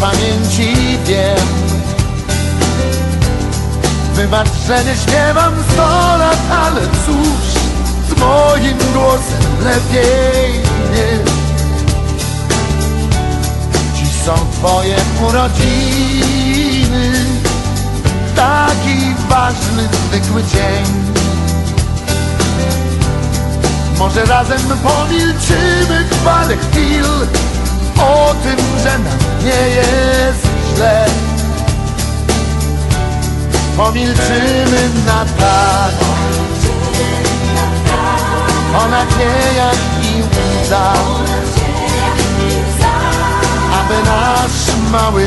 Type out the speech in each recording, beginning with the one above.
pamięci wiem. Wybacz, że nie śpiewam sto lat, ale cóż Z moim głosem lepiej nie. Dziś są twoje urodziny. Taki ważny, zwykły dzień. Może razem pomilczymy parę chwil O tym, że nam nie jest źle. Pomilczymy na tak O nadziejach i łzach Aby nasz mały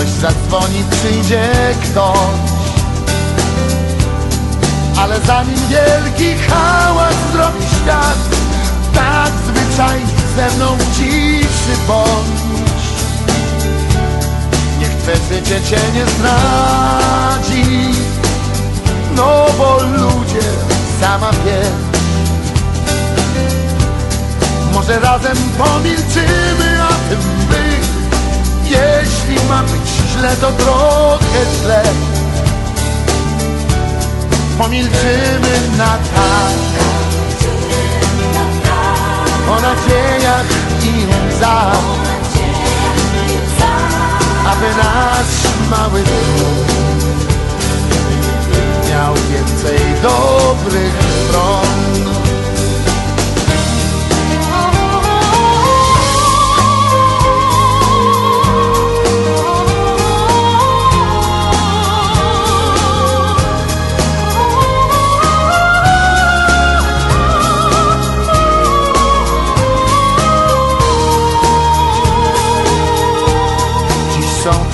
Ktoś zadzwoni, przyjdzie ktoś. Ale zanim wielki hałas zrobi świat Tak zwyczajnie ze mną ciszy bądź. Niech twe życie cię nie zdradzi No bo ludzie sama wiesz. Może razem pomilczymy źle. Pomilczymy na tak. O nadziejach i łzach. Aby nasz mały lud Miał więcej dobrych stron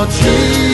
我去。